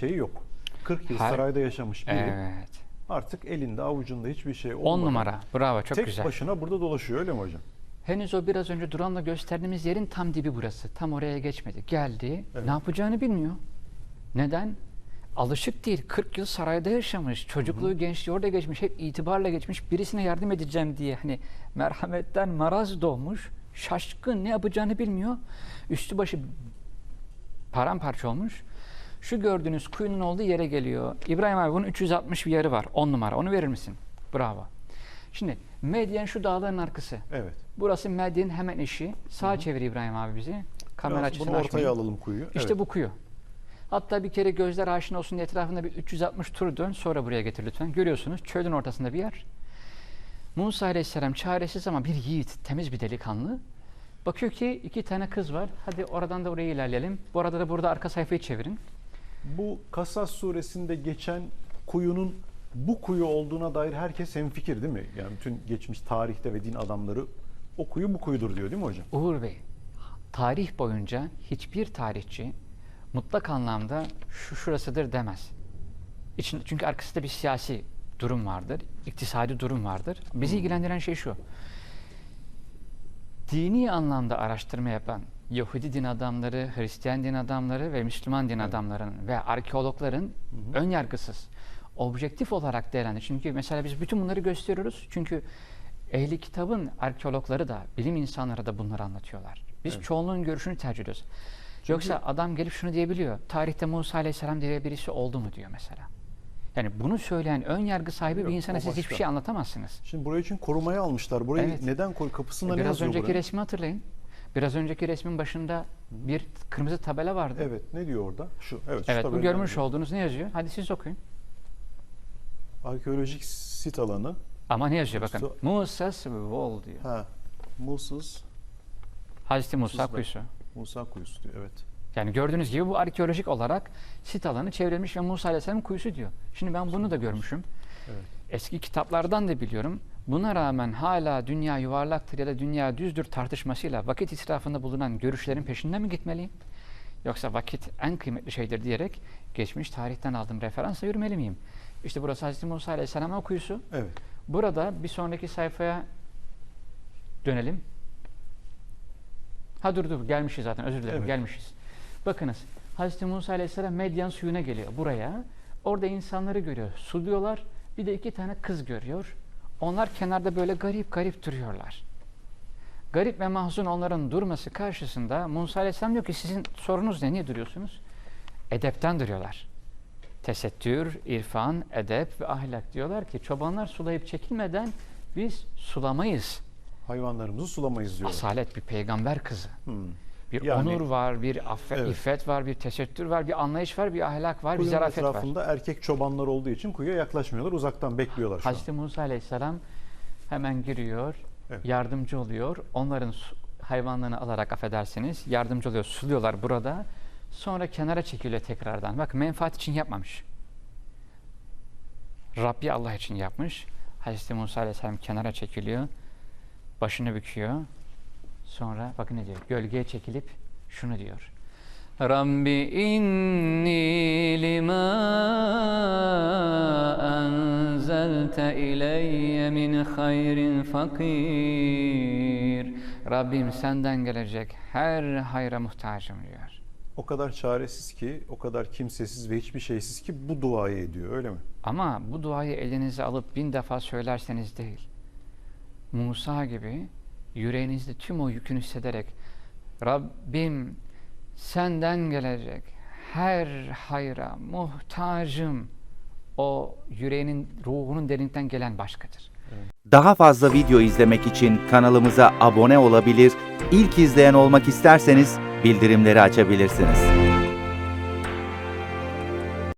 şeyi yok. 40 yıl Her- sarayda yaşamış biri Evet. artık elinde avucunda hiçbir şey 10 olmadan numara. Bravo çok tek güzel. başına burada dolaşıyor öyle mi hocam? Henüz o biraz önce Duran'la gösterdiğimiz yerin tam dibi burası. Tam oraya geçmedi. Geldi. Evet. Ne yapacağını bilmiyor. Neden? Alışık değil. 40 yıl sarayda yaşamış. Çocukluğu, gençliği orada geçmiş. Hep itibarla geçmiş. Birisine yardım edeceğim diye hani merhametten maraz doğmuş. Şaşkın ne yapacağını bilmiyor. Üstü başı paramparça olmuş. Şu gördüğünüz kuyunun olduğu yere geliyor. İbrahim abi bunun 360 bir yeri var. 10 numara. Onu verir misin? Bravo. Şimdi Medyen şu dağların arkası. Evet. Burası Medyen'in hemen eşi. Sağa çevir İbrahim abi bizi. Kamera Biraz açısını bunu ortaya alalım kuyuyu. İşte evet. bu kuyu. Hatta bir kere gözler aşina olsun diye etrafında bir 360 tur dön. Sonra buraya getir lütfen. Görüyorsunuz çölün ortasında bir yer. Musa Aleyhisselam çaresiz ama bir yiğit, temiz bir delikanlı. Bakıyor ki iki tane kız var. Hadi oradan da oraya ilerleyelim. Bu arada da burada arka sayfayı çevirin. Bu Kasas suresinde geçen kuyunun bu kuyu olduğuna dair herkes hemfikir değil mi? Yani bütün geçmiş tarihte ve din adamları o kuyu bu kuyudur diyor değil mi hocam? Uğur Bey, tarih boyunca hiçbir tarihçi mutlak anlamda şu şurasıdır demez. İçin, çünkü arkasında bir siyasi durum vardır, iktisadi durum vardır. Bizi ilgilendiren şey şu. Dini anlamda araştırma yapan Yahudi din adamları, Hristiyan din adamları ve Müslüman din adamlarının ve arkeologların ön yargısız, objektif olarak değerlendir. Çünkü mesela biz bütün bunları gösteriyoruz. Çünkü ehli kitabın arkeologları da, bilim insanları da bunları anlatıyorlar. Biz Evet. çoğunluğun görüşünü tercih ediyoruz. Yoksa adam gelip şunu diyebiliyor. Tarihte Musa Aleyhisselam diye birisi oldu mu diyor mesela. Yani bunu söyleyen ön yargı sahibi Yok, bir insana siz hiçbir şey anlatamazsınız. Şimdi burayı için korumaya almışlar. Burayı Evet. neden koy? Kapısında ne Biraz yazıyor önceki buranın? resmi hatırlayın. Biraz önceki resmin başında bir kırmızı tabela vardı. Evet. Ne diyor orada? Şu. Evet. şu Evet, bu görmüş diyor. olduğunuz ne yazıyor? Hadi siz okuyun. Arkeolojik sit alanı. Ama ne yazıyor bakın. Musa- Musa''s Wall diyor. Ha. Musus Hazreti Musa Musa. kuyusu. Musa kuyusu diyor. Evet. Yani gördüğünüz gibi bu arkeolojik olarak sit alanı çevrilmiş ve Musa Aleyhisselam kuyusu diyor. Şimdi ben bunu da görmüşüm. Evet. Eski kitaplardan da biliyorum. Buna rağmen hala dünya yuvarlaktır ya da dünya düzdür tartışmasıyla vakit israfında bulunan görüşlerin peşinden mi gitmeliyim? Yoksa vakit en kıymetli şeydir diyerek geçmiş tarihten aldığım referansla yürümeli miyim? İşte burası Hazreti Musa Aleyhisselam'ın kuyusu. Evet. Burada bir sonraki sayfaya dönelim. Ha dur dur gelmişiz zaten özür dilerim Evet. gelmişiz. Bakınız Hazreti Musa Aleyhisselam Medyan suyuna geliyor buraya. Orada insanları görüyor. Suluyorlar. Bir de iki tane kız görüyor. Onlar kenarda böyle garip garip duruyorlar. Garip ve mahzun onların durması karşısında Musa Aleyhisselam diyor ki sizin sorunuz ne? Niye duruyorsunuz? Edepten duruyorlar. Tesettür, irfan, edep ve ahlak diyorlar ki çobanlar sulayıp çekilmeden biz sulamayız. Hayvanlarımızı sulamayız diyor. Asalet bir peygamber kızı. Hmm. Bir Yani- onur var, bir affe, Evet. iffet var, bir tesettür var, bir anlayış var, bir ahlak var, bir Kuyunun zarafet var. etrafında erkek çobanlar olduğu için kuyuya yaklaşmıyorlar. Uzaktan bekliyorlar şu an. Hazreti Musa Aleyhisselam hemen giriyor, Evet. yardımcı oluyor. Onların hayvanlarını alarak affedersiniz, yardımcı oluyor, suluyorlar burada. Sonra kenara çekiliyor tekrardan. Bak menfaat için yapmamış. Rabbi Allah için yapmış. Hazreti Musa Aleyhisselam kenara çekiliyor. Başını büküyor. Sonra bakın ne diyor? Gölgeye çekilip şunu diyor. Rabbi inni lima enzelte ileyye min hayrin fakir. Rabbim senden gelecek her hayra muhtacım diyor. O kadar çaresiz ki, o kadar kimsesiz ve hiçbir şeysiz ki bu duayı ediyor öyle mi? Ama bu duayı elinize alıp bin defa söylerseniz değil. Musa gibi yüreğinizde tüm o yükünü hissederek Rabbim senden gelecek her hayra muhtacım o yüreğinin ruhunun derinden gelen başkadır. Daha fazla video izlemek için kanalımıza abone olabilir, ilk izleyen olmak isterseniz bildirimleri açabilirsiniz.